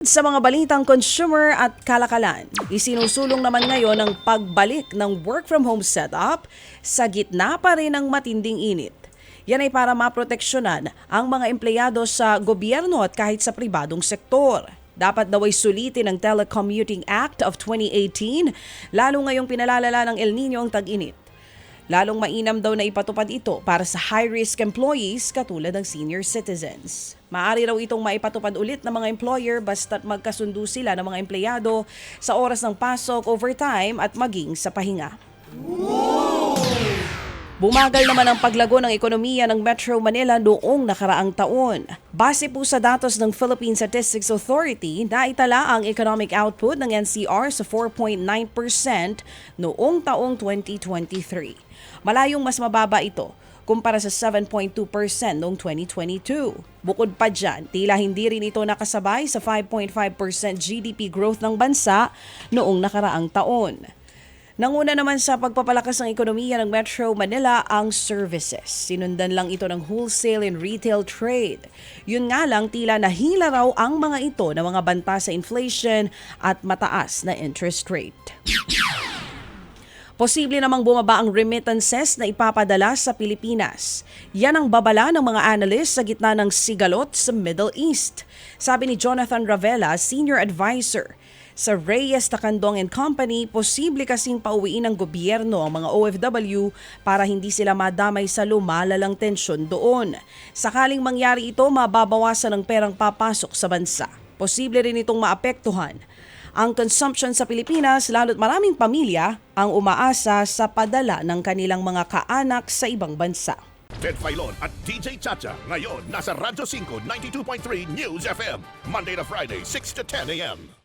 Sa mga balitang consumer at kalakalan, isinusulong naman ngayon ang pagbalik ng work from home setup sa gitna pa rin ng matinding init. Yan ay para maproteksyonan ang mga empleyado sa gobyerno at kahit sa pribadong sektor. Dapat daw ay sulitin ang Telecommuting Act of 2018, lalo ngayong pinalalala ng El Nino ang tag-init. Lalong mainam daw na ipatupad ito para sa high-risk employees katulad ng senior citizens. Maari raw itong maipatupad ulit ng mga employer basta't magkasundo sila ng mga empleyado sa oras ng pasok, overtime at maging sa pahinga. Bumagal naman ang paglago ng ekonomiya ng Metro Manila noong nakaraang taon. Base po sa datos ng Philippine Statistics Authority, naitala ang economic output ng NCR sa 4.9% noong taong 2023. Malayong mas mababa ito kumpara sa 7.2% noong 2022. Bukod pa dyan, tila hindi rin ito nakasabay sa 5.5% GDP growth ng bansa noong nakaraang taon. Nanguna naman sa pagpapalakas ng ekonomiya ng Metro Manila ang services. Sinundan lang ito ng wholesale and retail trade. Yun nga lang tila nahila raw ang mga ito ng mga banta sa inflation at mataas na interest rate. Posible namang bumaba ang remittances na ipapadala sa Pilipinas. Yan ang babala ng mga analyst sa gitna ng sigalot sa Middle East. Sabi ni Jonathan Ravela, Senior Advisor sa Reyes Takandong and Company, posible kasing pauwiin ng gobyerno ang mga OFW para hindi sila madamay sa lumalalang tensyon doon. Sakaling mangyari ito, mababawasan ang perang papasok sa bansa. Posible rin itong maapektuhan ang consumption sa Pilipinas lalo't maraming pamilya ang umaasa sa padala ng kanilang mga kaanak sa ibang bansa. Ted Filon at DJ Chacha. Ngayon, nasa Radyo 5, 92.3 News FM. Monday to Friday, 6 to 10 a.m.